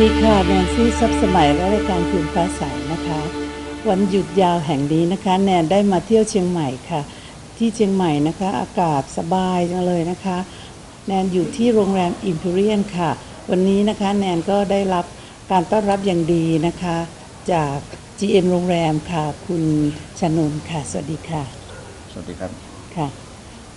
สวัสดีค่ะแนนซี่ซับสมัยและรายการคืนฟ้าใสนะคะ วันหยุดยาวแห่งนี้นะคะ แนนได้มาเที่ยวเชียงใหม่ค่ะ ที่เชียงใหม่นะคะ อากาศสบายจังเลยนะคะ แนนอยู่ที่โรงแรม Imperial ค่ะ วันนี้นะคะแนนก็ได้รับการต้อนรับอย่างดีนะคะ จาก GM โรงแรมค่ะ คุณชนนท์ค่ะ สวัสดีค่ะ สวัสดีครับค่ะ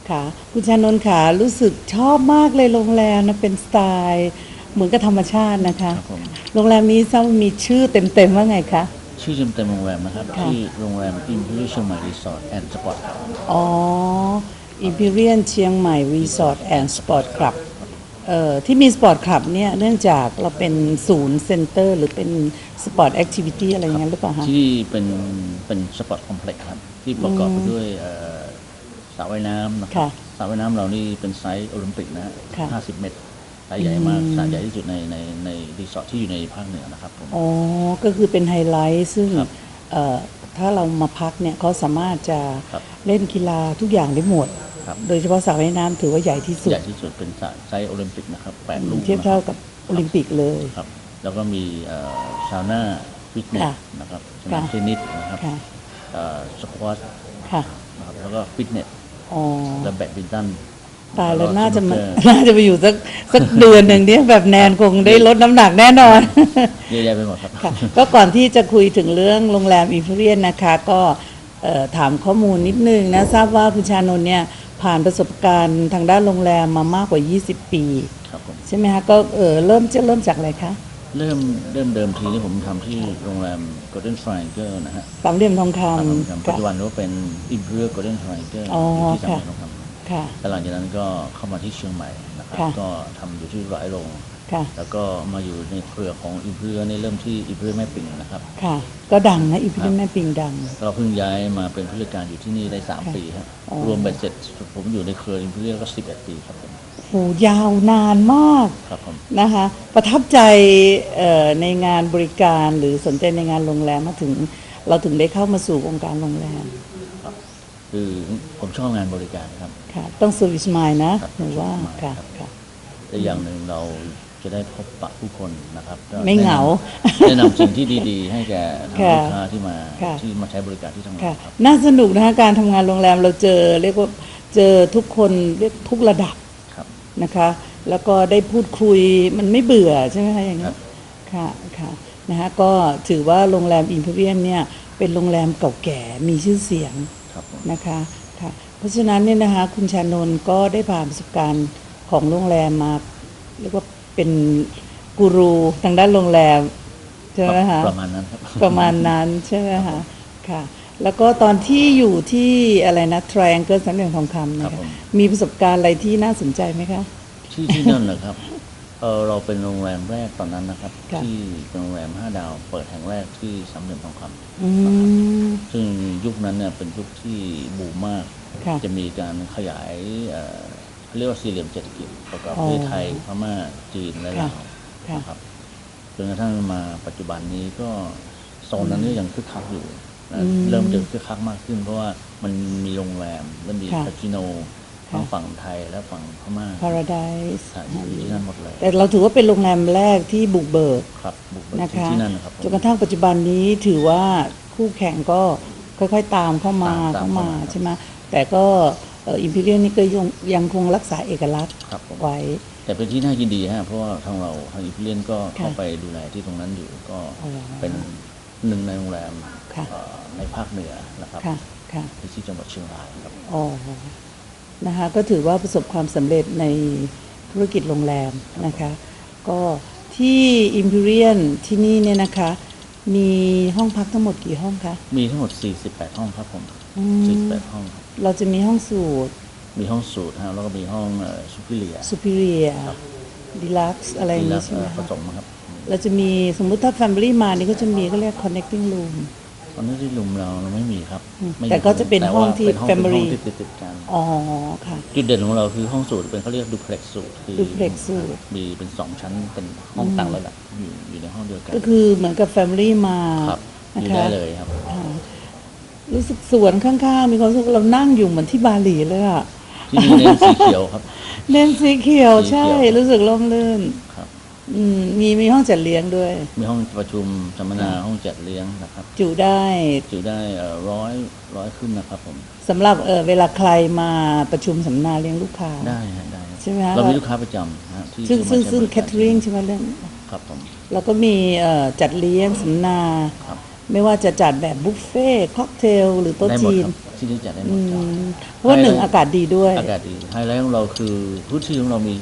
ค่ะ คุณชานนท์ค่ะรู้สึกชอบมากเลยโรงแรมนะเป็นสไตล์ เหมือนกับธรรมชาตินะคะ ครับผมโรงแรมนี้ทราบว่ามีชื่อเต็มๆว่าไงคะ ชื่อเต็มๆโรงแรมนะครับ ค่ะ ที่โรงแรม Imperial เชียงใหม่รีสอร์ทแอนด์สปอร์ตครับอ๋อ Imperial เชียงใหม่ Resort and Sport Club เอ่อที่มีสปอร์ตคลับเนี่ยเนื่องจากเราเป็นศูนย์เซ็นเตอร์ หรือเป็นสปอร์ตแอคทิวิตี้อะไรอย่างนั้นหรือเปล่าคะ ที่เป็นเป็นสปอร์ตคอมเพล็กซ์ครับ ที่ประกอบไปด้วยเอ่อสระว่ายน้ำนะครัค่ะสระว่ายน้ำเรานี่เป็นไซส์โอลิมปิกนะฮะค่ะ 50 เมตร ไซส์ใหญ่มากสระใหญ่ที่สุดในในในรีสอร์ทที่อยู่ในภาคเหนือนะครับผมอ๋อ ก็คือเป็นไฮไลท์ซึ่งครับเอ่อถ้าเรามาพักเนี่ยเขาสามารถจะครับเล่นกีฬาทุกอย่างได้หมดครับโดยเฉพาะสระว่ายน้ำถือว่าใหญ่ที่สุด ใหญ่ที่สุดเป็นสระไซส์โอลิมปิกนะครับแปดลูกเทียบเท่ากับโอลิมปิกเลยครับ แล้วก็มีเอ่อซาวน่าฟิตเนสค่ะนะครับสค่ะนามเทนนิสนะครับค่ะเอ่อสควอตค่ะนะครับแล้วก็ฟิตเนสอ๋อและแบดมินตัน ตายแล้วก็น่าจะมาสนุกเกอร์น่าจะไปอยู่สักสักเดือนหนึ่งเนี่ยแบบแนนคงได้ลดน้ำหนักแน่นอนเยอะแยะไปหมดครับ ค่ะก็ก่อนที่จะคุยถึงเรื่องโรงแรมอิมพีเรียนนะคะ ก็เอ่อถามข้อมูลนิดนึงนะ ทราบว่าคุณชานนท์เนี่ยผ่านประสบการณ์ทางด้านโรงแรมมามากกว่า 20 ปี ครับผม ใช่ไหมคะก็เออเริ่มจะเริ่มจากอะไรคะเริ่มเริ่มเดิมทีที่ผมทำที่โรงแรม Golden Triangle นะฮะสามเหลี่ยมทองคครับผมำปัจค่ะจุบันก็เป็น Imperial Golden Triangle อ๋ออยู่ที่สามค่ะเหลี่ยมทองคำค่ะ แล้วหลังจากนั้นก็เข้ามาที่เชียงใหม่นะครับค่ะก็ทำอยู่ที่ร้อยโรงค่ะแล้วก็มาอยู่ในเครือของ Imperial ในเริ่มที่ Imperial แม่ปิ่งนะครับ ค่ะ ก็ดังนะอิมพีเรียนแม่ปิงดังก็เพิ่งย้ายมาเป็นผู้จัดการอยู่ที่นี่ได้ 3 ปีครับอ๋อรวมเบ็ดเสร็จผมอยู่ในเครือ Imperial ก็ 11 ปีครับผมโหยาวนานมากครับผมนะคะ ประทับใจเอ่อในงานบริการหรือสนใจในงานโรงแรมมาถึง เราถึงได้เข้ามาสู่วงการโรงแรม คือผมชอบงานบริการครับ ค่ะ ต้อง service mind นะครับหรือว่า service mind ค่ะครับค่ะและอย่างหนึ่งเราจะได้พบปะผู้คนนะครับก็ไม่เหงาแนะนำแนะนำสิ่งที่ดีๆ ให้แก่ทางค่ะลูกค้าที่มาค่ะที่มาใช้บริการที่ทำงาค่ะนครับน่าสนุกนะคะการทำงานโรงแรมเราเจอ เรียกว่าเจอทุกคนเรียกทุกระดับครับนะคะ แล้วก็ได้พูดคุยมันไม่เบื่อใช่ไหมคะอย่างครันี้บค่ะค่ะนะคะก็ถือว่าโรงแรมอิมพีเรียนเนี่ยเป็นโรงแรมเก่าแก่มีชื่อเสียงครับผม นะคะค่ะเพราะฉะนั้นเนี่ยนะคะคุณชานนท์ก็ได้ผ่านประสบการณ์ของโรงแรมมาเรียกว่าเป็นกูรูทางด้านโรงแรมใช่ไหมคะประมาณนั้นครับประมาณนั้นใช่ไหมคะค่ะ แล้วก็ตอนที่อยู่ที่อะไรนะ Triangle สามเหลี่ยมทองคำครันะบคะผมมีประสบการณ์อะไรที่น่าสนใจไหมคะที่ที่นั่นนะครับเออเราเป็นโรงแรมแรกตอนนั้นนะครับค่ะที่เป็นโรงแรม5ดาว เปิดแห่งแรกที่สามเหลี่ยมทองคอืมำ ซึ่งยุคนั้นเนี่ยเป็นยุคที่บูมมาก ค่ะจะมีการขยายเอ่อเขาเรียกว่าสี่เหลี่ยมเศรษฐกิจประกอบอ๋อด้วยไทยพม่าจีนและลาวค่ะนะครับจนกระทั่งมาปัจจุบันนี้ก็โซนนั้นก็ยังคึกคักอยู่นะอืมเริ่มจะคึกคักมากขึ้น เพราะว่ามันมีโรงแรมและมีค่ะคาสิโนค่ะทั้งฝั่งไทยและฝั่งพม่า Paradise ใช่อยู่ที่นั่นหมดเลยแต่เราถือว่าเป็นโรงแรมแรกที่บุกเบิกครับบุกไปนะคะที่นั่นนะครับผม จนกระทั่งปัจจุบันนี้ถือว่า คู่แข่งก็ค่อยๆตามเข้ามาตามเข้ามาเข้ามาใช่ไหมแต่ก็อิมพีเรียลนี่ก็ยังยังคงรักษาเอกลักษณ์ครับผม ไว้ แต่เป็นที่น่ายินดีฮะเพราะว่าทางเราทางอิตาเลียนก็ค่ะเข้าไปดูแลที่ตรงนั้นอยู่ก็อ๋อเป็นหนึ่งในโรงแรมค่ะ เอ่อในภาคเหนือนะครับค่ะค่ะ ที่จังหวัดเชียงรายครับ อ๋อ นะคะ ก็ถือว่าประสบความสำเร็จในธุรกิจโรงแรมนะคะ ก็ที่ Imperial ที่นี่เนี่ยนะคะ มีห้องพักทั้งหมดกี่ห้องคะ มีทั้งหมด 48 ห้องครับผมอืม48ห้องครับเราจะมีห้องสูตรมีห้องสูตรฮะแล้วก็มีห้องซูเปอร์เลีย Superior ครับ Deluxe อะไรอย่างนี้ใช่ไหมผคะสมครับ เราจะมีสมมุติถ้า Family มานี่ก็จะมีก็เรียก Connecting Room ตอนนี้ที่ลุมเราเราไม่มีครับอืมไม่มีแต่ก็จะเป็นแต่ห้องว่าที่เป็นห้องเป็นห้อง family ที่ติดติดๆกันอ๋อค่ะ จุดเด่นของเราคือห้องสูตรเป็นเขาเรียกดูเพล็กสูตรคือ duplex สูตร มีเป็นสองชั้นเป็นห้องต่างระดับอยู่อยู่ในห้องเดียวกันก็คือเหมือนกับ Family มาครับอนะยู่คะได้เลยครับ อ่ารู้สึกสวนข้างๆ มีความรู้สึกเรานั่งอยู่เหมือนที่บาหลีเลยอะที่นี่เน้นสีเขียวครับเน้นสีเขียวสีเขียว ใช่ รู้สึกร่มรื่นครับอื มมีมีห้องจัดเลี้ยงด้วย มีห้องประชุมสัมมนาห้องจัดเลี้ยงนะครับจุได้จุได้ร้อยร้อยขึ้นนะครับผมสำหรับเออเวลาใครมาประชุมสัมมนาเลี้ยงลูกค้าได้ฮะได้ฮะใช่ไหมฮะเรามีลูกค้าประจำนะฮะที่ซึ่งซึ่งที่มาซึ่งใช้บแคริทกาเธอรีนใช่ไหมเรื่องครับผมแล้วก็มีเอ่อจัดเลี้ยงสัมมนาครับ ไม่ว่าจะจัดแบบบุฟเฟ่ต์ค็อกเทลหรือโต๊ะได้หมดจีน ครับที่นี่จัดได้หมอืดครับ มเพราะว่าหนึ่งอากาศดีด้วย อากาศดีไฮไลท์ของเราคือพื้นที่ของเรามี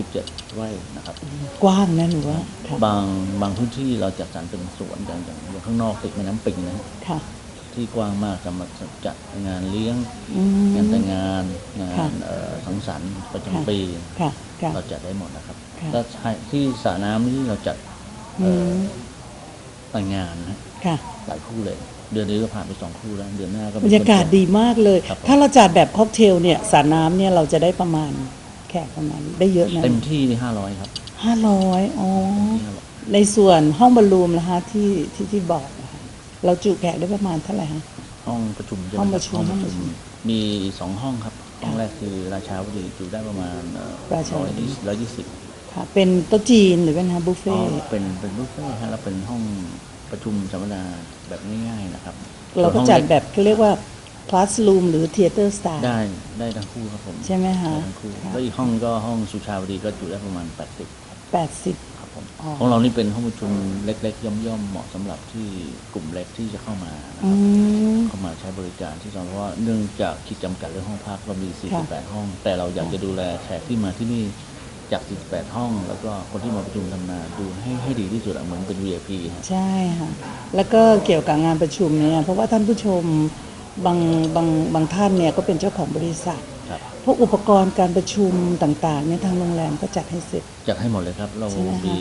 67 ไร่นะครับ กว้างนะหนูว่าค่ะบางบางพื้นที่เราจัดสรรเป็นสวนอย่างอย่างอย่างข้างนอกติดแม่น้ำปิงนะฮะค่ะ ที่กว้างมากสำหรับจัดงานเลี้ยง อืม งานแต่งงานงาค่ะ นเอ่อสังสรรค์ประค่ะจำปี ค่ะค่ะ เราจัดได้หมดนะครับค่ะ แล้วที่สระน้ำที่เราจัดอืม แต่งงานนะค่ะหลายคู่เลย เดือนนี้ก็ผ่านไปสองคู่แล้ว เดือนหน้าก็บรรยากาศดีมากเลยครับผมถ้าเราจัดแบบค็อกเทลเนี่ยสระน้ำเนี่ยเราจะได้ประมาณแขกประมาณได้เยอะนะเต็มที่ห้าร้อยครับห้าร้อยอ๋อที่500ในส่วนห้องบอลลูมนะคะที่ที่ที่บอกนะคะเราจุแขกได้ประมาณเท่าไหร่ฮะห้องประชุมใช่ไหมห้องคปรัระบชุมห้องห้ปองระประชุชุมมมีสองห้องครับ ห้องแรกคือราชาวดีอยู่ได้ประมาณราชาวดีร้อยยี่สิบ ค่ะเป็นโต๊ะจีนหรือเป็นฮะบุฟอ๋อเฟ่ต์เป็นเป็นบุฟเฟ่ต์ฮะแล้วเป็นห้องประชุมสัมมนาแบบง่ายๆนะครับเราก็ส่วนห้องจัดล็แบบเขาเรียกว่าคลาส o ูมหรือเทเตอร์สไตล์ได้ได้ทั้งคู่ครับผมใช่ไหมคะได้ทั้งคู่ค่ะแล้วอีกห้องก็ห้องสุชาวดีก็อยู่ได้ประมาณ 80แปดสิบครับผมอ๋อของเรานี่เป็นห้องประชุมเล็ก ๆ ย่อมๆเหมาะสำหรับที่กลุ่มเล็กที่จะเข้ามานะคอืรับมเข้ามาใช้บริการที่สองเพราะว่าเนื่องจากขีดจำกัดเรื่องห้องพักเรามีค่ะ48 ห้อง แต่เราอยากจะดูแลแขกที่มาที่นี่ จาก 48 ห้อง แล้วก็คนที่มาประชุมทำงานดูให้ให้ดีที่สุดอะเหมือนเป็น VIP ฮะใช่ค่ะ แล้วก็เกี่ยวกับงานประชุมเนี่ยเพราะว่าท่านผู้ชมบางบางบางท่านเนี่ยก็เป็นเจ้าของบริษัท ครับพวกอุปกรณ์การประชุมต่างๆเนี่ยทางโรงแรมก็จัดให้เสร็จ จัดให้หมดเลยครับ เราใช่ไหมคะ มี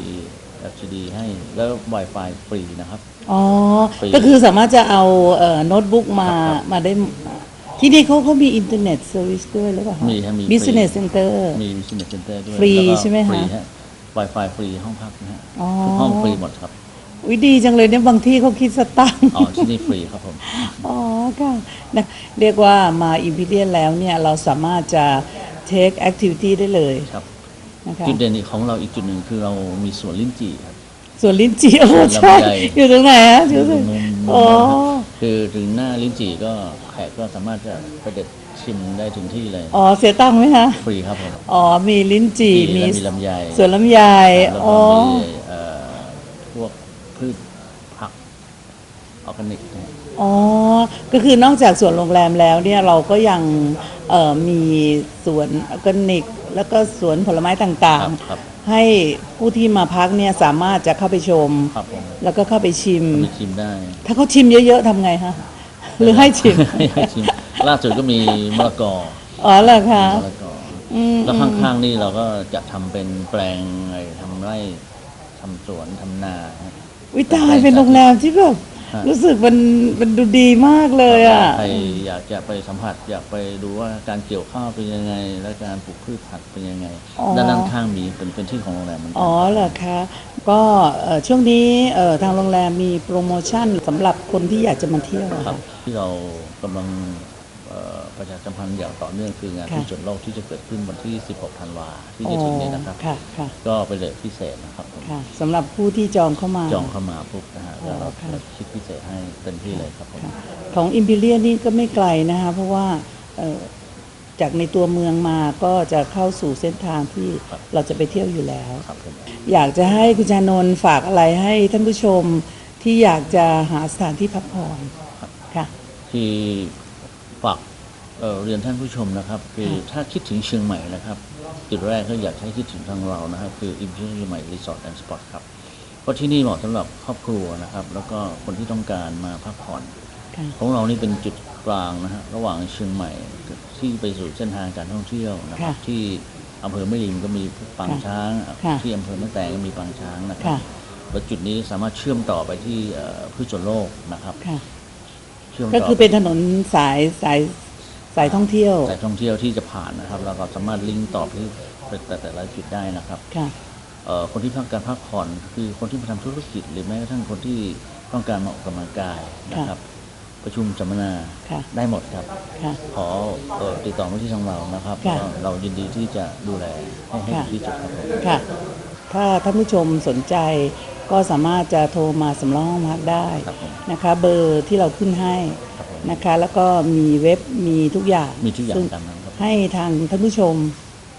LCD ให้แล้ว Wi-Fi ฟรีนะครับ อ๋อ ฟรีก็คือสามารถจะเอาเอ่อโน้ตบุ๊กมาครับ มาได้ ที่นี่เขาเขามีอินเทอร์เน็ตเซอร์วิสด้วยหรือเปล่าคะมีครับมีบิสเนสเซ็นเตอร์มี Business Center ด้วยฟรีแล้วก็ใช่ไหมคะ ฟรีฮะ Wi-Fi ฟรีห้องพักนะฮะอ๋อทุกห้องฟรีหมดครับวิดีจังเลยเนี่ยบางที่เขาคิดสตังค์ อ๋อที่นี่ฟรีครับผม อ๋อค่ะนะเรียกว่ามาอิมพีเรียนแล้วเนี่ยเราสามารถจะ take activity ได้เลยครับ นะคะจุดเด่นของเราอีกจุดหนึ่งคือเรามีสวนลิ้นจี่ครับ ส่วนลิ้นจี่โอ้ลำใช่ไย อยู่ตรงไหนฮะอยู่ตรงไหนมุมมุมอ๋อนั้น ครับคือถึงหน้าลิ้นจี่ก็แขกก็สามารถจะไปเด็ดชิมได้ถึงที่เลย อ๋อ เสียตังค์ไหมคะ ฟรีครับผมอ๋อ มีลิ้นจี่ มีมีมีลำไยสวนลำไย แล้วอ๋ก็อมีเอ่อพวกพืชผักออร์แกนิกนะ อ๋อ ก็คือนอกจากสวนโรงแรมแล้วเนี่ยเราก็ยังเอ่อมีสวนออร์แกนิก แล้วก็สวนผลไม้ต่าคงรับครับๆ ให้ผู้ที่มาพักเนี่ยสามารถจะเข้าไปชม ครับผมแล้วก็เข้าไปชิมไปชิมได้ถ้าเขาชิมเยอะๆทำไงฮะหรือให้ชิมให้ชิมล่าสุดก็มีมะละกออ๋อเหรอคะมะละกออืมแล้วข้างๆนี่เราก็จะทำเป็นแปลงไอ้ทำไร่ทำสวนทำนาฮะวิตายเป็นโรงแรมที่แบบฮะ รู้สึกมันมันดูดีมากเลยอะใครอยากจะไปสัมผัสอยากไปดูว่าการเกี่ยวข้าวเป็นยังไง และการปลูกพืชผักเป็นยังไงอ๋อด้านด้านข้างมีเป็นเป็นที่ของโรงแรมเหมือนกัอ๋อเหรอคะก็เอ่อช่วงนี้เอ่อทางโรงแรมมีโปรโมชั่นสำหรับคนที่อยากจะมาเที่ยวอะครัค่ะบที่เรากำลังเอ่อ ประชาสัมพันธ์อย่างต่อเนื่องคืองานค่ะที่จดโลกที่จะเกิดขึ้นวันที่ 16 ธันวาที่จะถึงนี้นะครับค่ะค่ะก็เป็นเลทพิเศษนะครับผมค่ะสำหรับผู้ที่จองเข้ามา จองเข้ามาปุ๊บนะฮะแล้วเราอ๋อค่ะจะคิดพิเศษให้เต็มที่เลยครับผมค่ะของอิมพีเรียนี่ก็ไม่ไกลนะคะเพราะว่าเอ่อจากในตัวเมืองมาก็จะเข้าสู่เส้นทางที่เราจะไปเที่ยวอยู่แล้วครับผมอยากจะให้คุณชานนท์ฝากอะไรให้ท่านผู้ชมที่อยากจะหาสถานที่พักผ่อนค่ะที่ฝาก เอ่อเรียนท่านผู้ชมนะครับ คือถ้าคิดถึงเชียงใหม่นะครับ จุดแรกก็อยากให้คิดถึงทางเรานะครับ คืออิมพีเชียงใหม่รีสอร์ทแอนด์สปอร์ตครับเพราะที่นี่เหมาะสำหรับครอบครัวนะครับ แล้วก็คนที่ต้องการมาพักผ่อนค่ะของเรานี่เป็นจุดกลางนะฮะระหว่างเชียงใหม่ที่ไปสู่เส้นทางการท่องเที่ยวนะครับค่ะที่อำเภอแม่ริมก็มีปางค่ะช้างค่ะที่อำเภอแม่แตงก็มีปางช้างนะครัค่ะบแล้วจุดนี้สามารถเชื่อมต่อไปที่เอ่อพืชสวนโลกนะครับค่ะเชื่อมก็ต่อคือเป็นถนนสายสาย สายท่องเที่ยวสายท่องเที่ยวที่จะผ่านนะครับแล้วก็สามารถลิงก์ต่อไปที่แต่แต่ละจุดได้นะครับค่ะเอ่อคนที่ต้องการพักผ่อนคือคนที่มาทำธุรกิจ หรือแม้กระทั่งคนที่ต้องการมาออกกำลังกายนะครับ ประชุมสัมมนาค่ะได้หมดครับค่ะขอเอ่อติดต่อมาที่ทางเรานะครับค่ะเรายินดีที่จะดูแลให้ให้ค่ะดีที่สุดครับผมค่ะ ถ้าท่านผู้ชมสนใจก็สามารถจะโทรมาสำรองห้องพักได้ครับผมนะคะ เบอร์ที่เราขึ้นให้ครับผม นะคะ แล้วก็มีเว็บมีทุกอย่างมีทุกอย่างซึ่ตามนั้นครับ ให้ทางท่านผู้ชม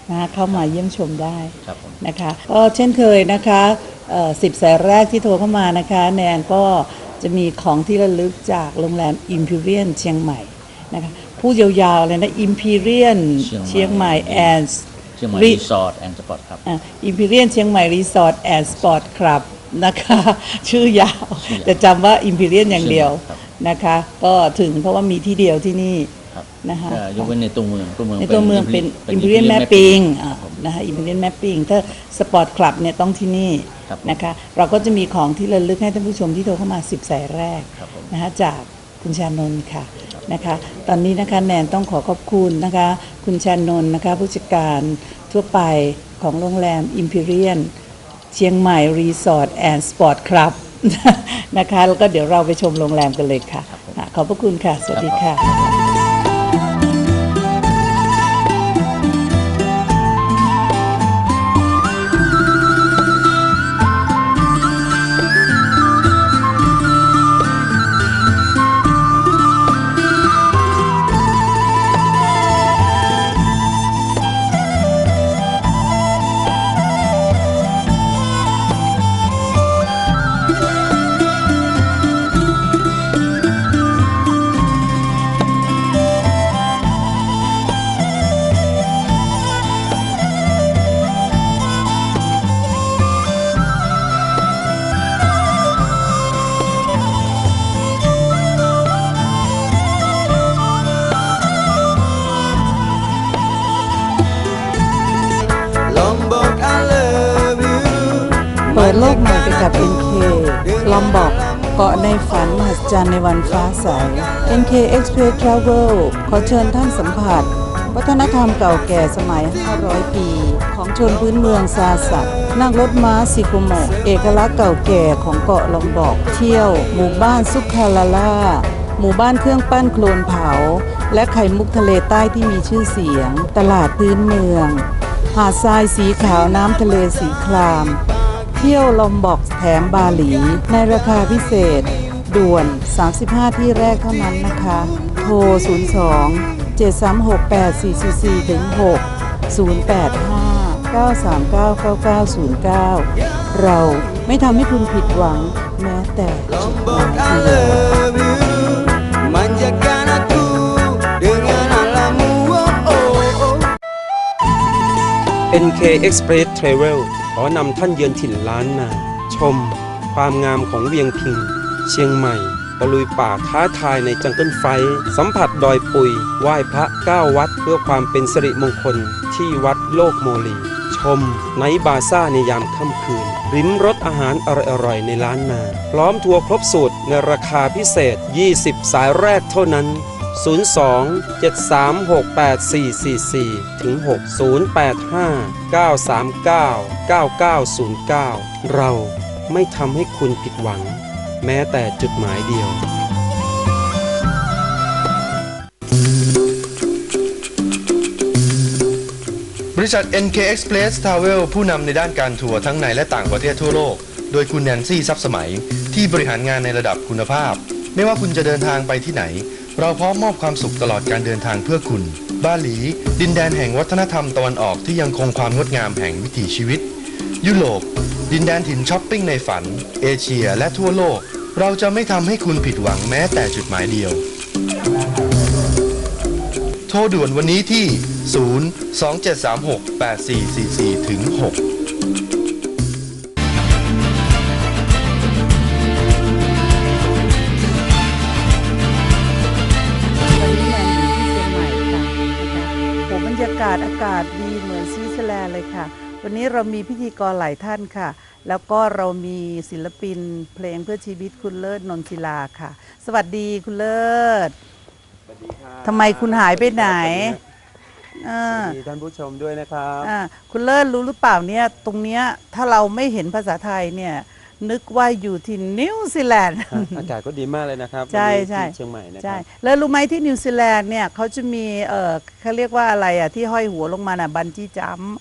นะคะเข้ามาเยี่ยมชมได้ครับผมนะคะก็เช่นเคยนะคะสิบสายแรกที่โทรเข้ามานะคะ แนนก็จะมีของที่ระลึกจากโรงแรม Imperial เชียงใหม่นะคะพูดยาวๆเลยนะ Imperial เชียงใหม่ and เชียงใหม่รีรีสอร์ทแอนด์สปอร์ตครับอะ Imperial เชียงใหม่ Resort and Sport Club นะคะชื่อยาวชื่อยาว แต่จำว่า Imperial อย่างเดียวครับ นะคะ ก็ถึงเพราะว่ามีที่เดียวที่นี่ครับนะคะก็ยกเว้นในตัวเมืองตัวเมืองในตัวเมืองเป็นป็ Imperial Imperial Mapping อ่าครับผมนะคะ Imperial Mapping ถ้า Sport Club เนี่ยต้องที่นี่ครับผมนะคะเราก็จะมีของที่ระลึกให้ท่านผู้ชมที่โทรเข้ามา 10 สายแรกครับผมนะคะจากคุณชานนท์ค่ะนะคะตอนนี้นะคะแนนต้องขอขอบคุณนะคะ คุณชานนท์นะคะผู้จัดการทั่วไปของโรงแรม Imperial เชียงใหม่รีสอร์ทแอนด์สปอร์ตคลับ นะคะ แล้วก็เดี๋ยวเราไปชมโรงแรมกันเลยค่ะอะขอบพระคุณค่ะ สวัสดีค่ะ โลกใหม่ไปกับ NK ลอมบอกเกาะในฝันมหัศจรรย์ในวันฟ้าใส NK Express Travel ขอเชิญท่านสัมผัส วัฒนธรรมเก่าแก่สมัย 500 ปี ของชนพื้นเมืองซาสัตนั่งรถม้าซิโกโมะเอกลักษณ์เก่าแก่ของเกาะลอมบอก เที่ยว หมู่บ้านซุกคาลาล่าหมู่บ้านเครื่องปั้นโคลนเผา และไข่มุกทะเลใต้ที่มีชื่อเสียง ตลาดพื้นเมือง หาดทรายสีขาวน้ำทะเลสีคราม เที่ยวลอมบอกแถมบาหลี ในราคาพิเศษ ด่วน 35 ที่แรกเท่านั้นนะคะ โทร 02 736 8444ถึง6 085 939 9909 เราไม่ทำให้คุณผิดหวังแม้แต่จุดหมาย Lombok I เดียว love you Manjakan aku dengan alammu oh, oh, oh. NK Express Travel ขอนำท่านเยือนถิ่นล้านนา ชม ความงามของเวียงพิง เชียงใหม่ตะลุยป่าท้าทายในจังเกิลไฟ สัมผัสดอยปุย ไหว้พระเก้าวัดเพื่อความเป็นสิริมงคลที่วัดโลกโมลี ชมไนบาซ่าในยามค่ำคืน ริมรสอาหารอร่อยๆในล้านนา พร้อมทัวร์ครบสูตรในราคาพิเศษ 20 สายแรกเท่านั้น 02 736 8444 ถึง 6 085 939 9909 เราไม่ทำให้คุณผิดหวัง แม้แต่จุดหมายเดียว บริษัท NK Express Travel ผู้นำในด้านการทัวร์ทั้งในและต่างประเทศทั่วโลก โดยคุณแนนซี่ซับสมัยที่บริหารงานในระดับคุณภาพ ไม่ว่าคุณจะเดินทางไปที่ไหน เราพร้อมมอบความสุขตลอดการเดินทางเพื่อคุณ บาหลี ดินแดนแห่งวัฒนธรรมตะวันออกที่ยังคงความงดงามแห่งวิถีชีวิต ยุโรป ดินแดนถิ่นช้อปปิ้งในฝัน เอเชียและทั่วโลก เราจะไม่ทำให้คุณผิดหวังแม้แต่จุดหมายเดียว โทรด่วนวันนี้ที่ 0 2 7 3 6 8 4 4 4ถึง6ากาศอากาศดีเหมือนสวิตเซอร์แลนด์เลยค่ะ วันนี้เรามีพิธีกรหลายท่านค่ะ แล้วก็เรามีศิลปินเพลงเพื่อชีวิตคุณเลิศนนทิลาค่ะ สวัสดีคุณเลิศทำไมคุณหายไปไหนอ่าสวัสดีท่านผู้ชมด้วยนะครับ อ่าคุณเลิศรู้หรือเปล่าเนี่ยตรงเนี้ยถ้าเราไม่เห็นภาษาไทยเนี่ย นึกว่าอยู่ที่นิวซีแลนด์ อากาศก็ดีมากเลยนะครับใช่วันนี้ใช่ที่เชียงใหม่นะคใช่รับ แล้วรู้ไหมที่นิวซีแลนด์เนี่ยเขาจะมีเออเขาเรียกว่าอะไรอะที่ห้อยหัวลงมาน่ะบันจี้จัมป์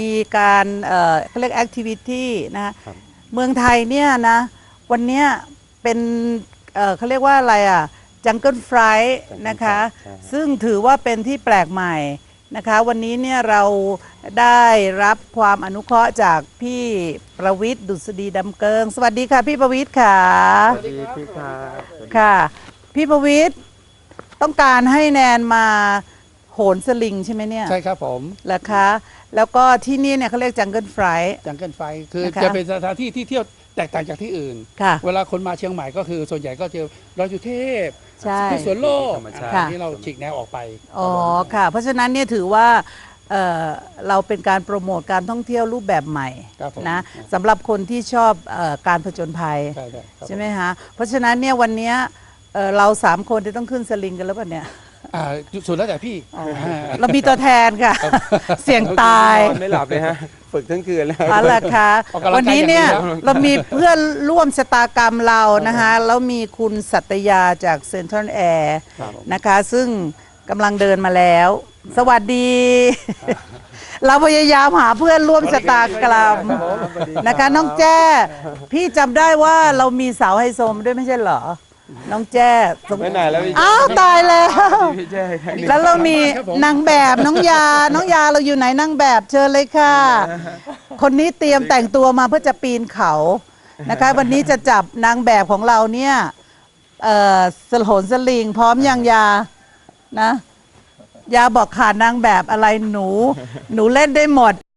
มีการเอ่อเขาเรียกแอคทิวิตี้นะฮะครับเมืองไทยเนี่ยนะ วันเนี้ยเป็นเอ่อเขาเรียกว่าอะไรอะจังเกิลไฟนะคะใช่ซึ่งถือว่าเป็นที่แปลกใหม่ นะคะวันนี้เนี่ยเราได้รับความอนุเคราะห์จากพี่ประวิทย์ดุษฎีดำเกิง สวัสดีค่ะพี่ประวิทย์ค่ะสวัสดีพี่ครับค่ะ พี่ประวิทย์ต้องการให้แนนมาโหนสลิงใช่ไหมเนี่ยใช่ครับผมเหรอคะแล้วก็ที่นี่เนี่ยเขาเรียกจังเกิลไฟจังเกิลไฟคือนะคะจะเป็นสถานที่ที่เที่ยวแตกต่างจากที่อื่นค่ะเวลาคนมาเชียงใหม่ก็คือส่วนใหญ่ก็จะดอยสุเทพ ใช่ ที่สวนโลกธรรมชาติค่ะที่เราฉีกแนวออกไป อ๋อค่ะ เพราะฉะนั้นเนี่ยถือว่าเอ่อเราเป็นการโปรโมทการท่องเที่ยวรูปแบบใหม่ครับผมนะสำหรับคนที่ชอบเออการผจญภัยใช่ใช่ครับ ใช่ไหมคะเพราะฉะนั้นเนี่ยวันเนี้ยเอ่อเราสามคนจะต้องขึ้นสลิงกันแล้วป่ะเนี่ย อ่าส่วนแล้วแต่พี่าเรามีตัวแทนค่ะ เสี่ยงตายนอนไม่หลับเลยฮะ ฝึกทั้งคืนแล้วเอาล่ะค่ะออกกำลังกายวันนี้เนี่ยอย่างดีนะเรามีเพื่อนร่วมชะตากรรมเรานะคะแล้วมีคุณสัตยาจากเซ็นทรัลแอร์นะคะ ซึ่งกำลังเดินมาแล้ว สวัสดี เราพยายามหาเพื่อนร่วมชะตากรรมนะคะ น้องแจ้ พี่จำได้ว่าเรามีสาวไฮโซมาด้วยไม่ใช่เหรอ น้องแจ้สมไปไหนแล้วพี่อ้าวตายแล้ว พี่แจ้ครับแล้วเรามีนางแบบน้องยา น้องยาเราอยู่ไหนนางแบบเชิญเลยค่ะ คนนี้เตรียมแต่งตัวมาเพื่อจะปีนเขานะคะ วันนี้จะจับนางแบบของเราเนี่ยเอ่อสโหนสลิงพร้อมยังยานะ ยาบอกขาดนางแบบอะไรหนู หนูเล่นได้หมด